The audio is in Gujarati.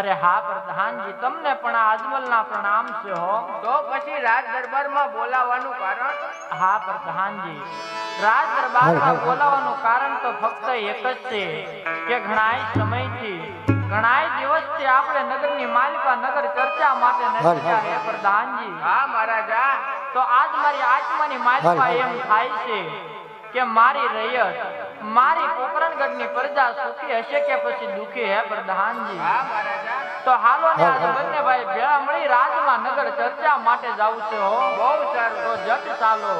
અરે હા પ્રધાનજી તમને પણ આ અજમલના પ્રણામ છે હો. તો પછી રાજ દરબારમાં બોલાવવાનું કારણ? હા પ્રધાનજી રાજ દરબારમાં બોલાવવાનું કારણ તો ફક્ત એક જ છે કે ઘણાય સમયથી ઘણાય દિવસથી આપણે નગરની માલિકા નગર ચર્ચા માટે નથી હે પ્રધાનજી. હા મહારાજા. તો આજ મારી આત્માની માલિકા એમ થાય છે કે મારી રૈયત મારી પોકરણગઢની પ્રજા સુખી હશે કે પછી દુખી હે પ્રધાનજી? તો હાલો ને આજ બંને ભાઈ ભેળા મળી રાજમાં નગર ચર્ચા માટે જવું છે હો. બહુ સારું. તો જટ ચાલો.